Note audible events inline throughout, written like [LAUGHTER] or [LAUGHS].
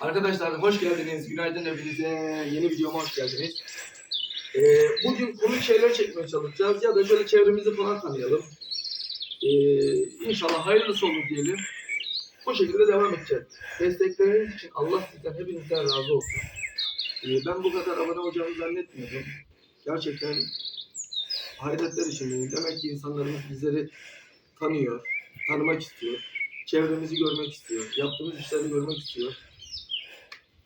Arkadaşlar hoş geldiniz. Günaydın hepinize. Yeni videoma hoş geldiniz. Ee, bugün komik şeyler çekmeye çalışacağız ya da şöyle çevremizi falan tanıyalım. Ee, inşallah hayırlısı olur diyelim. Bu şekilde devam edeceğiz. Destekleriniz için Allah sizden hepinizden razı olsun. Ee, ben bu kadar abone olacağımı zannetmiyordum. Gerçekten hayretler içindeyim. Demek ki insanlarımız bizleri tanıyor, tanımak istiyor. Çevremizi görmek istiyor. Yaptığımız işleri görmek istiyor.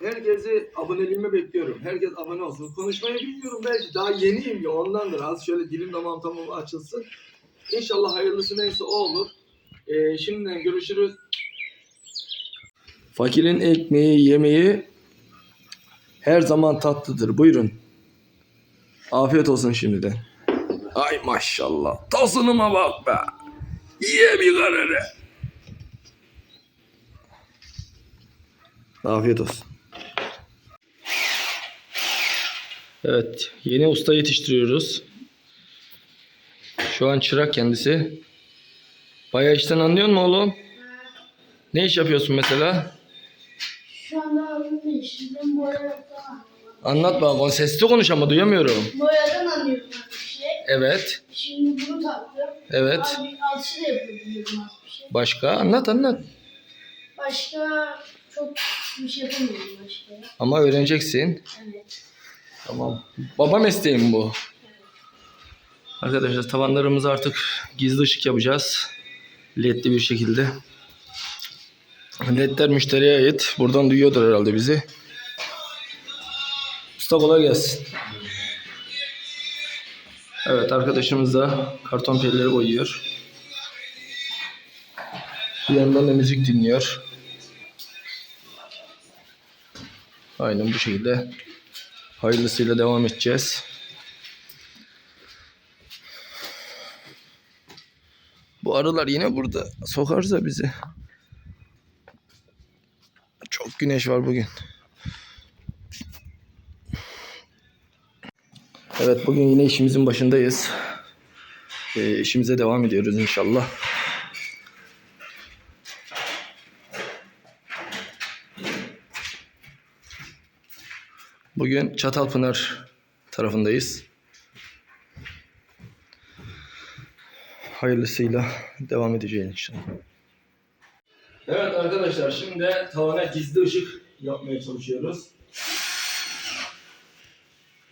Herkesi aboneliğime bekliyorum. Herkes abone olsun. Konuşmayı bilmiyorum belki. Daha yeniyim ya ondandır. Az şöyle dilim damağım tamam açılsın. İnşallah hayırlısı neyse o olur. Ee, şimdiden görüşürüz. Fakirin ekmeği, yemeği her zaman tatlıdır. Buyurun. Afiyet olsun şimdiden. Ay maşallah. Tosunuma bak be. Ye bir kararı. Afiyet olsun. Evet, yeni usta yetiştiriyoruz. Şu an çırak kendisi. Bayağı işten anlıyor musun oğlum? Ne iş yapıyorsun mesela? Şu anda abimle işinden boyadan Anlat bana, sesli konuş ama duyamıyorum. Boyadan anlıyorum az bir şey. Evet, Şimdi bunu taktım. evet. Abi alçı da yapabiliyorum az bir şey. Başka? Anlat anlat. Başka çok bir şey yapamıyorum başka. Ama öğreneceksin. Evet. Tamam. Baba mesleğim bu. Arkadaşlar tavanlarımızı artık gizli ışık yapacağız. LED'li bir şekilde. LED'ler müşteriye ait. Buradan duyuyordur herhalde bizi. Usta kolay gelsin. Evet arkadaşımız da karton pelleri boyuyor. Bir yandan da müzik dinliyor. Aynen bu şekilde Hayırlısıyla devam edeceğiz. Bu arılar yine burada. Sokarsa bizi. Çok güneş var bugün. Evet bugün yine işimizin başındayız. Ee, işimize devam ediyoruz inşallah. Bugün Çatalpınar tarafındayız. Hayırlısıyla devam edeceğiz inşallah. Evet arkadaşlar şimdi tavana gizli ışık yapmaya çalışıyoruz.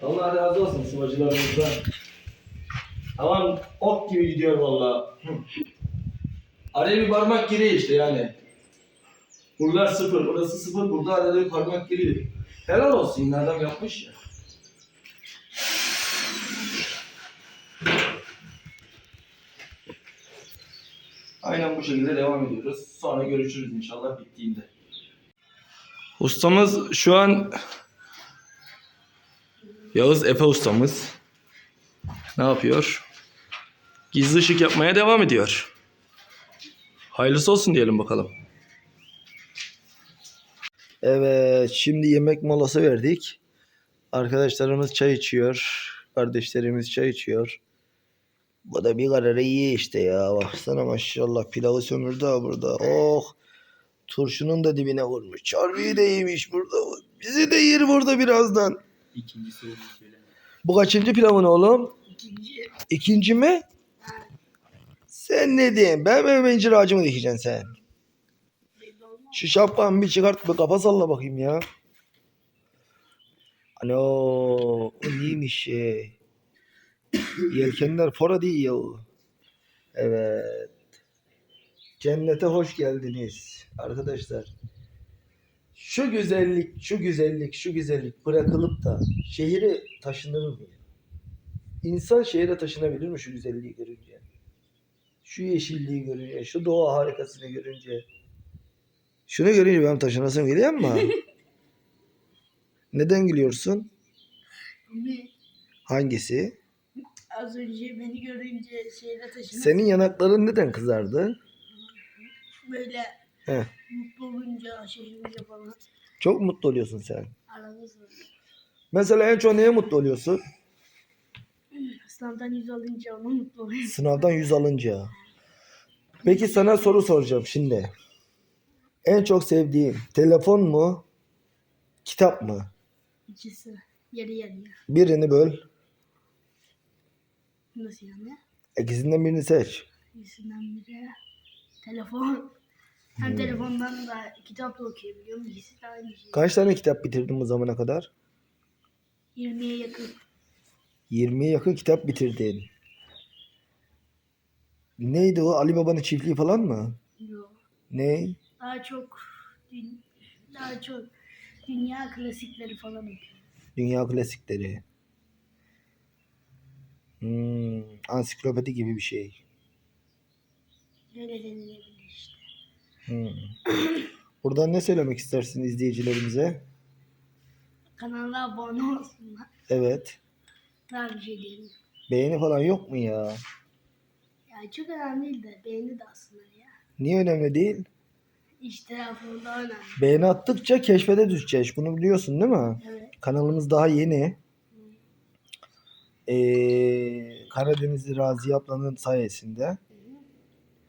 Allah razı olsun sıvacılarımızdan. Tamam ok gibi gidiyor valla. [LAUGHS] Araya bir parmak giriyor işte yani. Buralar sıfır, burası sıfır, burada arada bir parmak giriyor. Helal olsun yine adam yapmış ya. Aynen bu şekilde devam ediyoruz. Sonra görüşürüz inşallah bittiğinde. Ustamız şu an Yağız Efe ustamız. Ne yapıyor? Gizli ışık yapmaya devam ediyor. Hayırlısı olsun diyelim bakalım. Evet, şimdi yemek molası verdik. Arkadaşlarımız çay içiyor. Kardeşlerimiz çay içiyor. Bu da bir kararı iyi işte ya. Baksana maşallah pilavı sömürdü ha burada. Oh. Turşunun da dibine vurmuş. Çorbayı da yemiş burada. Bizi de yer burada birazdan. İkincisi. Bu kaçıncı pilavın oğlum? İkinci İkinci mi? Sen ne diyeyim? Ben mi incir ağacı mı dikeceksin sen? Şu şapkanı bir çıkart bir kafa salla bakayım ya. Ano o neymiş şey? Yelkenler fora değil ya. Evet. Cennete hoş geldiniz arkadaşlar. Şu güzellik, şu güzellik, şu güzellik bırakılıp da şehire taşınır mı? İnsan şehre taşınabilir mi şu güzelliği görünce? Şu yeşilliği görünce, şu doğa harikasını görünce. Şunu görünce benim taşınasım geliyor ama. [LAUGHS] Neden gülüyorsun? Ne? Hangisi? Az önce beni görünce şeyle taşımak Senin yanakların neden kızardı? böyle He. mutlu olunca şaşırınca falan Çok mutlu oluyorsun sen. sonra. Mesela en çok neye mutlu oluyorsun? Sınavdan yüz alınca ona mutlu oluyorum. Sınavdan yüz alınca. Peki sana soru soracağım şimdi. En çok sevdiğin telefon mu? Kitap mı? İkisi. Yarı yarıya. Birini böl. Nasıl yani? İkisinden birini seç. İkisinden biri telefon. Hem telefondan da kitap da okuyabiliyorum. İkisi de aynı şey. Kaç tane kitap bitirdin bu zamana kadar? 20'ye yakın. 20'ye yakın kitap bitirdin. Neydi o? Ali Baba'nın çiftliği falan mı? Yok. Ne? Daha çok daha çok dünya klasikleri falan okuyorum. Dünya klasikleri. Hmm, ansiklopedi gibi bir şey. Öyle denilebilir işte. Hmm. [COUGHS] Buradan ne söylemek istersin izleyicilerimize? Kanala abone olsunlar. Evet. Bir şey diyeyim. Beğeni falan yok mu ya? Ya çok önemli değil de beğeni de aslında ya. Niye önemli değil? İş tarafı daha önemli. Beğeni attıkça keşfete düşeceğiz. Bunu biliyorsun değil mi? Evet. Kanalımız daha yeni. Ee, Karadenizli Razi ablanın sayesinde.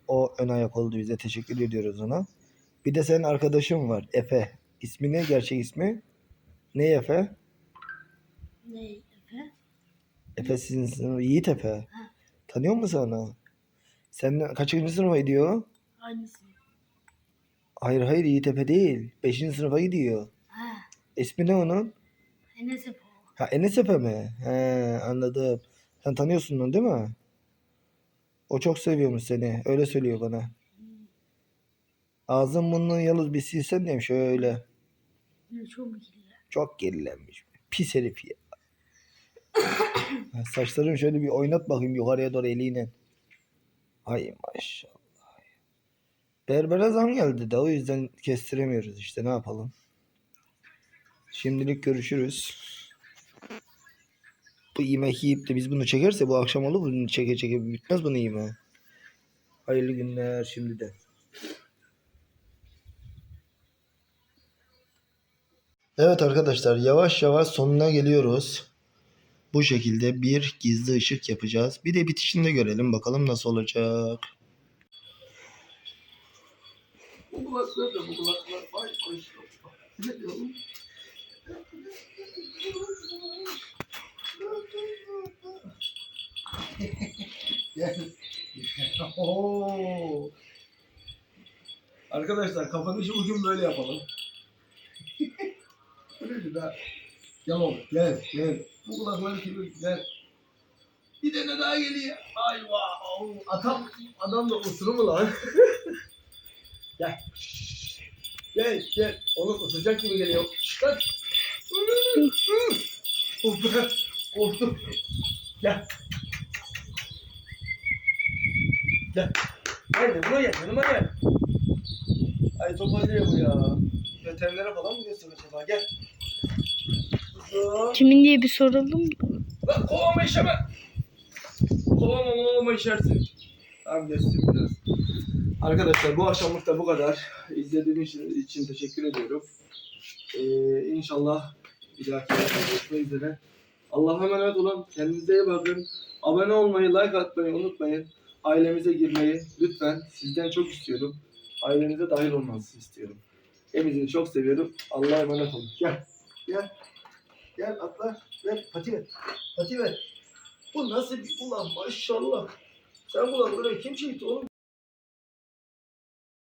O ön ayak oldu bize. Teşekkür ediyoruz ona. Bir de senin arkadaşın var. Efe. İsmi ne? Gerçek ismi? Ne Efe? Ne Efe? Efe sizin sınıf. Yiğit Efe. Tanıyor musun onu? Sen kaçıncı sınıfa gidiyor? Aynısı. Hayır hayır Yiğit Efe değil. Beşinci sınıfa gidiyor. Ha. İsmi ne onun? Enes Efe. Ha Enes Efe mi? He anladım. Sen tanıyorsun onu değil mi? O çok seviyormuş seni. Öyle söylüyor bana. Ağzın burnunu yalnız bir silsen diyeyim şöyle. Çok ilgili. Çok gerilenmiş. Pis herif ya. Ha, Saçlarını şöyle bir oynat bakayım yukarıya doğru eliyle. Ay maşallah. Berbere zam geldi de o yüzden kestiremiyoruz işte ne yapalım. Şimdilik görüşürüz. Bu yemek yiyip de biz bunu çekerse bu akşam olur bunu çeke çeke bitmez bunu yeme. Hayırlı günler şimdi de. Evet arkadaşlar yavaş yavaş sonuna geliyoruz. Bu şekilde bir gizli ışık yapacağız. Bir de bitişinde görelim bakalım nasıl olacak. Bu kulaklar da bu kulaklar. Ay ay. Ne diyorum? Oo. [LAUGHS] Arkadaşlar kapanışı bugün böyle yapalım. [LAUGHS] Böyle de. Gel oğlum gel gel. Bu kulakları kirli gel. Bir tane daha geliyor. Ay wow. Adam, adam da usuru mu lan? [LAUGHS] gel. Gel gel. Oğlum ısıracak gibi geliyor. Lan. Of be. Korktum. Gel. Gel. Gel yanıma gel. Yanıma gel. Ay toparlıyor bu ya. Veterinere falan mı götürsün acaba? Gel. Kuzum. Kimin diye bir soralım mı? Lan kovama işeme. Kovama kovama işersin. Tamam geçtim biraz. Arkadaşlar bu akşamlık da bu kadar. İzlediğiniz için, teşekkür ediyorum. Ee, inşallah bir dahaki görüşmek üzere. Allah'a emanet olun. Kendinize iyi bakın. Abone olmayı, like atmayı unutmayın. Ailemize girmeyi lütfen sizden çok istiyorum. Ailemize dahil olmanızı istiyorum. Hepinizi çok seviyorum. Allah'a emanet olun. Gel. Gel. Gel atla. Ver. Pati ver. Pati ver. Bu nasıl bir ulan maşallah. Sen bu lan böyle kim çekti oğlum?